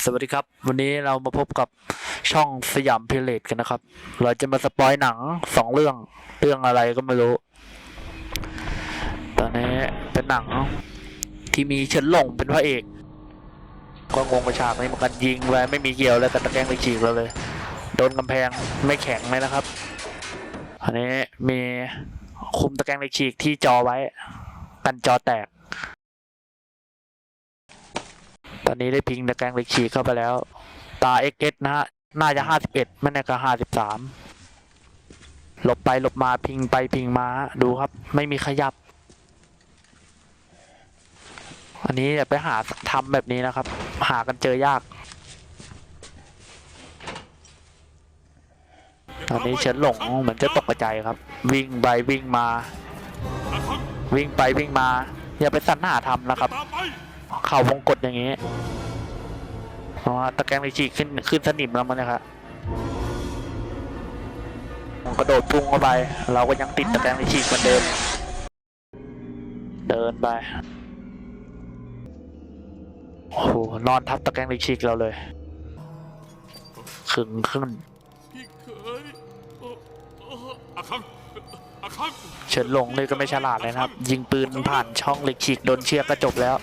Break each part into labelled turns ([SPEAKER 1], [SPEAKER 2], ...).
[SPEAKER 1] สวัสดีครับ วันนี้เรามาพบกับช่องสยามพิเลตกันนะครับ เราจะมาสปอยหนังสองเรื่อง เรื่องอะไรก็ไม่รู้ ตอนนี้เป็นหนังที่มีเฉินหลงเป็นพระเอก ก็งงกระฉากนี้เหมือนกันยิงไว้ไม่มีเกี่ยวเลยกับตะแกรงไปฉีกเราเลย โดนกำแพงไม่แข็งเลยนะครับ อันนี้มีคุมตะแกรงเหล็กฉีกที่จอไว้ กันจอแตก อนนี้ได้พิงตะแกรงเหล็กฉีกเข้าไปแล้ว ตา XS นะฮะ น่าจะ51ไม่แน่ก็53หลบไปหลบมาพิงไปพิงมาดูครับ ไม่มีขยับ อันนี้อย่าไปหาทำแบบนี้นะครับ หากันเจอยากตอนนี้เฉินหลงเหมือนจะตกใจครับ วิ่งไปวิ่งมา วิ่งไปวิ่งมา อย่าไปสันหาทำนะครับ
[SPEAKER 2] ตามไป
[SPEAKER 1] เข่าวงกดอย่างนี้เพราตะแกรงเลยฉีกขึ้นขึ้นสนิมแล้วมันนะครับกระโดดพุ่งเข้าไป เราก็ยังติดตะแกรงเลยฉีกเหมือนเดิม เดินไปโอ้โหนอนทับตะแกรงเลยฉีกเราเลยขึงขึ้น
[SPEAKER 2] พี่เคยอาคังอาคัง
[SPEAKER 1] เฉินหลงเลยก็ไม่ฉลาดเลยนะครับ ยิงปืนผ่านช่องเหล็กฉีกโดนเชือกก็จบแล้ว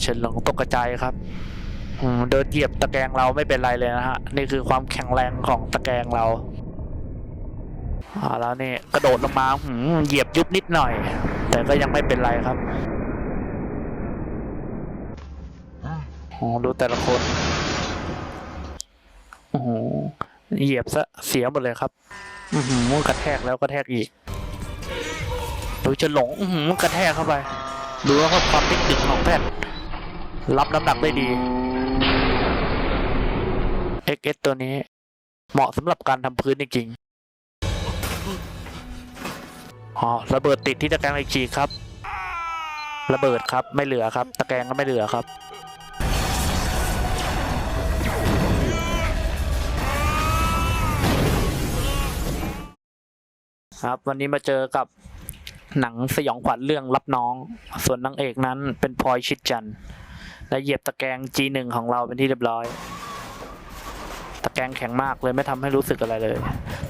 [SPEAKER 1] เฉินหลงตกกระจายครับเดินเหยียบตะแกรงเราไม่เป็นไรเลยนะฮะ นี่คือความแข็งแรงของตะแกรงเราอ่าแล้วนี่กระโดดลงมาหืมเหยียบยุบนิดหน่อย แต่ก็ยังไม่เป็นไรครับโอ้ดูแต่ละคนโอ้โหเหยียบซะเสียหมดเลยครับ อือหือกระแทกแล้วกระแทกอีกดูจะหลง อือหือกระแทกเข้าไป ดูแล้วก็ความติดดึกของแพทย์ รับน้ำหนักได้ดี XS ตัวนี้ เหมาะสำหรับการทำพื้นจริงๆอ๋อระเบิดติดที่ตะแกรงเหล็กฉีครับ ระเบิดครับไม่เหลือครับ ตะแกรงก็ไม่เหลือครับครับวันนี้มาเจอกับหนังสยองขวัญเรื่องรับน้อง ส่วนนางเอกนั้นเป็นพลอยชิดจันทร์ และเหยียบตะแกรง G1 ของเราเป็นที่เรียบร้อย ตะแกรงแข็งมากเลยไม่ทำให้รู้สึกอะไรเลย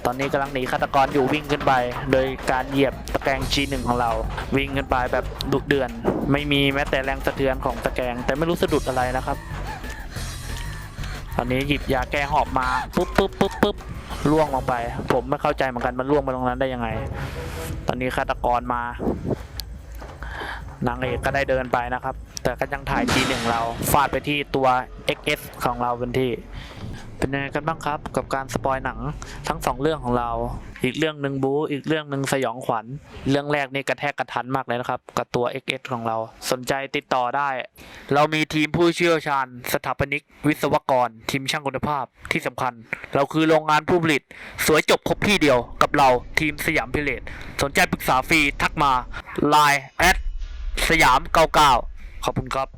[SPEAKER 1] ตอนนี้กำลังหนีฆาตกรอยู่วิ่งขึ้นไป โดยการเหยียบตะแกรง G1 ของเรา วิ่งขึ้นไปแบบดุเดือน ไม่มีแม้แต่แรงสะเทือนของตะแกรงแต่ไม่รู้สะดุดอะไรนะครับ ตอนนี้หยิบยาแก้หอบมาปุ๊บปุ๊บปุ๊บปุ๊บล่วงลงไป ผมไม่เข้าใจเหมือนกันมันล่วงไปตรงนั้นได้ยังไง ตอนนี้ฆาตกรมา นางเอกก็ได้เดินไปนะครับ แต่ก็ยังถ่ายทีหนึ่งเราฟาดไปที่ตัว XS ของเราเป็นที่ เป็นยังไงกันบ้างครับ กับการสปอยหนังทั้งสองเรื่องของเรา อีกเรื่องหนึ่งบู๊อีกเรื่องหนึ่งสยองขวัญ เรื่องแรกนี่กระแทกกระทันมากเลยนะครับ กับตัว XS ของเรา สนใจติดต่อได้ เรามีทีมผู้เชี่ยวชาญ สถาปนิก วิศวกร ทีมช่างคุณภาพที่สำคัญ เราคือโรงงานผู้ผลิต สวยจบครบที่เดียวกับเราทีมสยามพิเลตสนใจปรึกษาฟรีทักมา Line สยามเก้าเก้าขอบคุณครับ